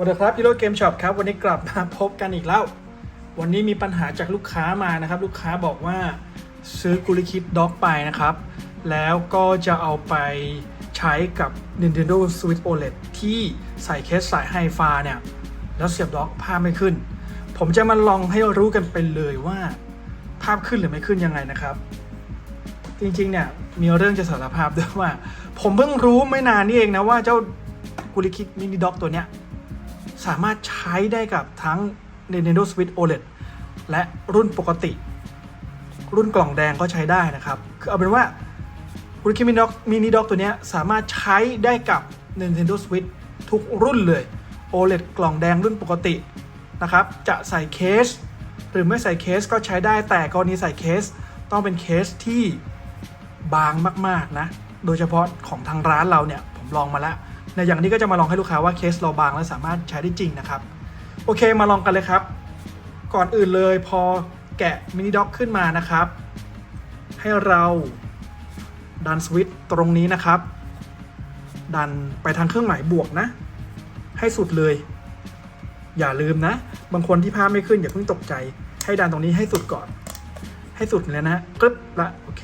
สวัสดีครับ Hero Game Shop ครับวันนี้กลับมาพบกันอีกแล้ว วันนี้มีปัญหาจากลูกค้ามานะครับ ลูกค้าบอกว่าซื้อกุลิคิดด็อกไปนะครับ แล้วก็จะเอาไปใช้กับ Nintendo Switch OLED ที่ใส่เคสสายไฮฟาเนี่ย แล้วเสียบด็อกภาพไม่ขึ้น ผมจะมาลองให้รู้กันไปเลยว่าภาพขึ้นหรือไม่ขึ้นยังไงนะครับ จริงๆเนี่ย มีเรื่องจะสารภาพด้วยว่า ผมเพิ่งรู้ไม่นานนี่เองนะว่าเจ้ากุลิคิดมินิด็อกตัวเนี้ย สามารถใช้ได้กับทั้ง Nintendo Switch OLED และรุ่นปกติ รุ่นกล่องแดงก็ใช้ได้นะครับ คือเอาเป็นว่าคุณคิมินด็อกมินิด็อกตัวนี้สามารถใช้ได้กับ Nintendo Switch ทุกรุ่นเลย OLED กล่องแดงรุ่นปกตินะครับ จะใส่เคส หรือไม่ใส่เคสก็ใช้ได้แต่กรณีใส่เคส ต้องเป็นเคสที่บางมาก ๆ นะ โดยเฉพาะของทางร้านเราเนี่ย ผมลองมาแล้ว ในอย่างนี้ก็จะมาลองให้ลูกค้าว่าเคสเราบางและสามารถใช้ได้จริงนะครับ โอเคมาลองกันเลยครับ ก่อนอื่นเลยพอแกะมินิด็อกขึ้นมานะครับ ให้เราดันสวิตช์ตรงนี้นะครับ ดันไปทางเครื่องหมายบวกนะ ให้สุดเลย อย่าลืมนะ บางคนที่ภาพไม่ขึ้นอย่าเพิ่งตกใจ ให้ดันตรงนี้ให้สุดก่อน ให้สุดเลยนะกรึบละโอเค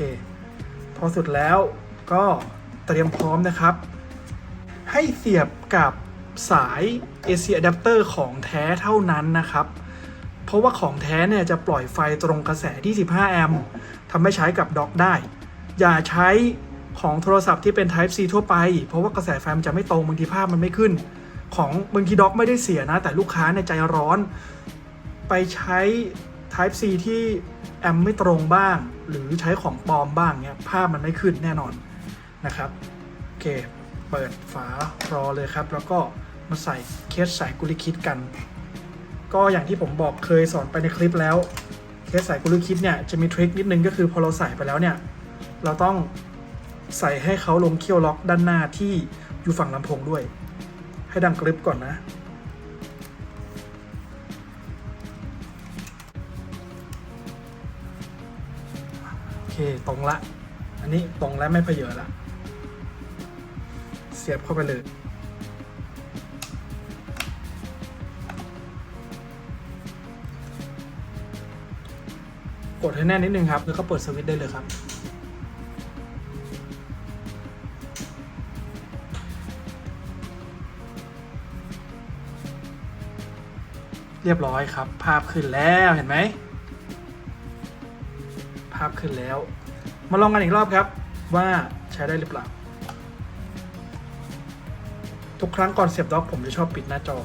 พอสุดแล้วก็เตรียมพร้อมนะครับ ให้เสียบกับสาย AC adapter ของแท้เท่านั้นนะครับ เพราะว่าของแท้เนี่ยจะปล่อยไฟตรงกระแสที่15แอมป์ทำให้ใช้กับด็อกได้ อย่าใช้ของโทรศัพท์ที่เป็น Type C ทั่วไป เพราะว่ากระแสไฟมันจะไม่ตรงบางทีภาพมันไม่ขึ้น ของบางทีด็อกไม่ได้เสียนะ แต่ลูกค้าเนี่ยใจร้อน ไปใช้ Type C ที่แอมป์ไม่ตรงบ้าง หรือใช้ของปลอมบ้างเนี่ยภาพมันไม่ขึ้นแน่นอนนะครับ โอเค เปิดฝารอเลยครับ แล้วก็มาใส่เคสสายกุลิคิดกัน ก็อย่างที่ผมบอกเคยสอนไปในคลิปแล้ว เคสสายกุลิคิดเนี่ยจะมีทริคนิดนึงก็คือพอเราใส่ไปแล้วเนี่ยเราต้องใส่ให้เขาลงเคี่ยวล็อกด้านหน้าที่อยู่ฝั่งลำโพงด้วย ให้ดังกริบก่อนนะ โอเคตรงละ อันนี้ตรงและไม่เพเยอะละ สียบเข้าไปเลย กดให้แน่นนิดนึงครับ แล้วก็เปิดสวิตช์ได้เลยครับ เรียบร้อยครับ ภาพขึ้นแล้วเห็นไหม ภาพขึ้นแล้ว มาลองกันอีกรอบครับว่าใช้ได้หรือเปล่า ทุกครั้งก่อนเสียบด็อกผมจะชอบปิดหน้าจอ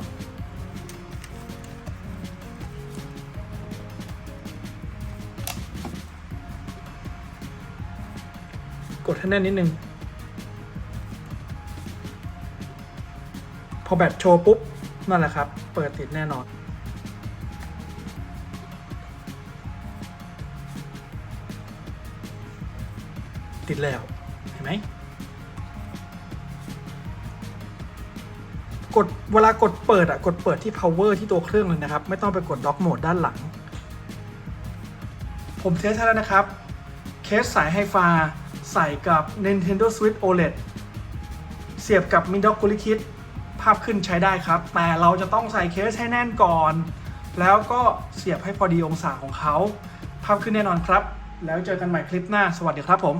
กดให้แน่นนิดนึง พอแบตโชว์ปุ๊บ นั่นแหละครับ เปิดติดแน่นอนติดแล้ว เห็นไหม กดเวลากดเปิดอะกดเปิดที่ power ที่ตัวเครื่องเลยนะครับ ไม่ต้องไปกด dock mode ด้านหลัง ผมเทสให้แล้วนะครับ เคสสายไฮฟาใส่กับ Nintendo Switch OLED เสียบกับ mido c กุลิคิดภาพขึ้นใช้ได้ครับ แต่เราจะต้องใส่เคสให้แน่นก่อน แล้วก็เสียบให้พอดีองศาของเขา ภาพขึ้นแน่นอนครับ แล้วเจอกันใหม่คลิปหน้า สวัสดีครับผม